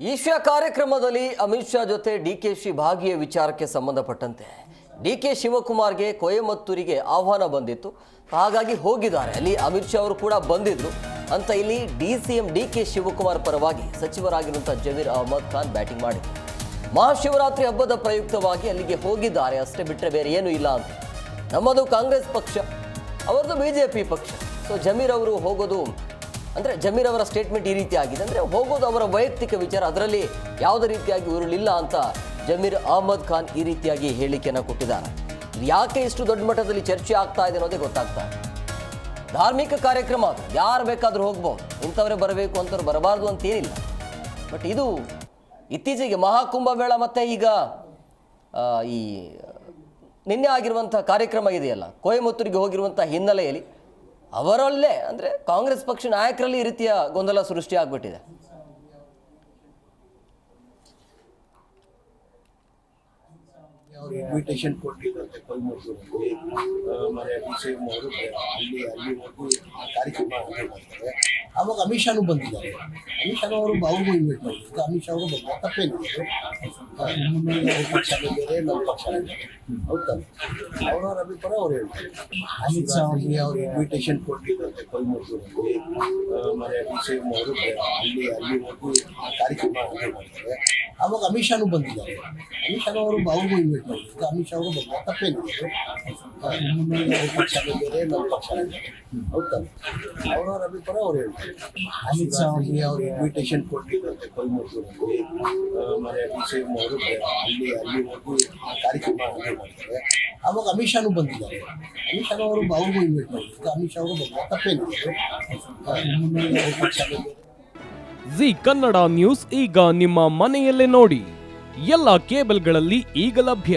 ಈಶ್ವ ಕಾರ್ಯಕ್ರಮದಲ್ಲಿ ಅಮಿತ್ ಶಾ ಜೊತೆ D K she ಭಾಗಿಯ ವಿಚಾರಕ್ಕೆ ಸಂಬಂಧಪಟ್ಟಂತೆ ಡಿ ಕೆ ಶಿವಕುಮಾರ್ಗೆ ಕೊಯಮತ್ತೂರಿಗೆ ಆಹ್ವಾನ ಬಂದಿತ್ತು. ಹಾಗಾಗಿ ಹೋಗಿದ್ದಾರೆ. ಅಲ್ಲಿ ಅಮಿತ್ ಶಾ ಅವರು ಕೂಡ ಬಂದಿದ್ರು. ಅಂತ ಇಲ್ಲಿ D C M D K Shivakumar ಪರವಾಗಿ ಸಚಿವರಾಗಿರುವಂಥ ಜಮೀರ್ ಅಹಮದ್ ಖಾನ್ ಬ್ಯಾಟಿಂಗ್ ಮಾಡಿದ್ರು. ಮಹಾಶಿವರಾತ್ರಿ ಹಬ್ಬದ ಪ್ರಯುಕ್ತವಾಗಿ ಅಲ್ಲಿಗೆ ಹೋಗಿದ್ದಾರೆ. ಅಷ್ಟೇ ಬಿಟ್ಟರೆ ಬೇರೆ ಏನೂ ಇಲ್ಲ ಅಂತ. ನಮ್ಮದು ಕಾಂಗ್ರೆಸ್ ಪಕ್ಷ, ಅವರದು ಬಿ ಜೆ ಪಿ ಪಕ್ಷ. ಸೊ ಜಮೀರ್ ಅವರು ಹೋಗೋದು ಅಂದರೆ ಜಮೀರ್ ಅವರ ಸ್ಟೇಟ್ಮೆಂಟ್ ಈ ರೀತಿ ಆಗಿದೆ. ಅಂದರೆ ಹೋಗೋದು ಅವರ ವೈಯಕ್ತಿಕ ವಿಚಾರ, ಅದರಲ್ಲಿ ಯಾವುದೇ ರೀತಿಯಾಗಿ ಉರುಳಿಲ್ಲ ಅಂತ ಜಮೀರ್ ಅಹಮದ್ ಖಾನ್ ಈ ರೀತಿಯಾಗಿ ಹೇಳಿಕೆಯನ್ನು ಕೊಟ್ಟಿದ್ದಾರೆ. ಯಾಕೆ ಇಷ್ಟು ದೊಡ್ಡ ಮಟ್ಟದಲ್ಲಿ ಚರ್ಚೆ ಆಗ್ತಾ ಇದೆ ಅನ್ನೋದೇ ಗೊತ್ತಾಗ್ತಾ ಧಾರ್ಮಿಕ ಕಾರ್ಯಕ್ರಮ ಅದು. ಯಾರು ಬೇಕಾದರೂ ಹೋಗ್ಬೋದು. ಇಂಥವರೇ ಬರಬೇಕು ಅಂತವ್ರು ಬರಬಾರ್ದು ಅಂತೇನಿಲ್ಲ. ಬಟ್ ಇದು ಇತ್ತೀಚೆಗೆ ಮಹಾಕುಂಭಮೇಳ ಮತ್ತು ಈಗ ಈ ನಿನ್ನೆ ಆಗಿರುವಂಥ ಕಾರ್ಯಕ್ರಮ ಇದೆಯಲ್ಲ, ಕೊಯಮತ್ತೂರಿಗೆ ಹೋಗಿರುವಂಥ ಹಿನ್ನೆಲೆಯಲ್ಲಿ ಅವರಲ್ಲೇ ಅಂದರೆ ಕಾಂಗ್ರೆಸ್ ಪಕ್ಷ ನಾಯಕರಲ್ಲಿ ಈ ರೀತಿಯ ಗೊಂದಲ ಸೃಷ್ಟಿ ಆಗಿಬಿಟ್ಟಿದೆ. ಕಾರ್ಯಕ್ರಮ ಆವಾಗ ಅಮಿತ್ ಶಾನು ಬಂದಿದ್ದಾರೆ. ಅಮಿತ್ ಶಾ ಅವರು ಅವ್ರಿಗೂ ಇನ್ವೈಟ್ ಮಾಡಿದ್ರು ಅಮಿತ್ ಶಾ ಅವರು ಬಂದ ತಪ್ಪೇನು? ಬೇರೆ ನಮ್ಮ ಪಕ್ಷ ಬೇರೆ ಹೌದಾ? ಅವ್ರವ್ರ ಅಭಿಪ್ರಾಯ ಅವ್ರು ಹೇಳ್ತಾರೆ. ಅಮಿತ್ ಶಾ ಅವ್ರಿಗೆ ಅವ್ರು ಇನ್ವಿಟೇಷನ್ ಕೊಟ್ಟಿದ್ದಾರೆ. ಕೊಯಮತ್ತೂರಲ್ಲಿ ಮನೆ ಅವರು ಅಲ್ಲಿ ಅಲ್ಲಿ ಹೋಗಿ ಕಾರ್ಯಕ್ರಮ ಮಾಡ್ತಾರೆ. ಆವಾಗ ಅಮಿತ್ ಶಾನು ಬಂದಿದ್ದಾರೆ. ಅಮಿತ್ ಶಾ ಅವರು ಅವ್ರಿಗೂ ಇನ್ವೈಟ್ ಮಾಡಿದ್ರು ಅಮಿತ್ ಶಾ ಅವರು ಬಂದ ತಪ್ಪೇನಿದೆ ಅಭಿಪ್ರಾಯ ಅವ್ರು ಹೇಳ್ತಾರೆ ಅಮಿತ್ ಶಾ ಅವ್ರಿಗೆ ಅವ್ರು ಇನ್ವಿಟೇಷನ್ ಕೊಟ್ಟಿದ್ದಂತೆ ಕೊಯಮತ್ತೂರಲ್ಲಿ ಮನೆ ಅವರು ಅಲ್ಲಿ ಅಲ್ಲಿ ಹೋಗಿ ಕಾರ್ಯಕ್ರಮ ಮಾಡ್ತಾರೆ ಆವಾಗ ಅಮಿತ್ ಶಾನು ಬಂದಿದ್ದಾರೆ ಅಮಿತ್ ಶಾ ಅವರು ಅವ್ರಿಗೂ ಇನ್ವೈಟ್ ಮಾಡಿದ್ರು ಅಮಿತ್ ಶಾ ಅವರು ಬಂದ ಜಿ ಕನ್ನಡ ನ್ಯೂಸ್ ಈಗ ನಿಮ್ಮ ಮನೆಯಲ್ಲೇ ನೋಡಿ. ಎಲ್ಲ ಕೇಬಲ್ಗಳಲ್ಲಿ ಈಗ ಲಭ್ಯ.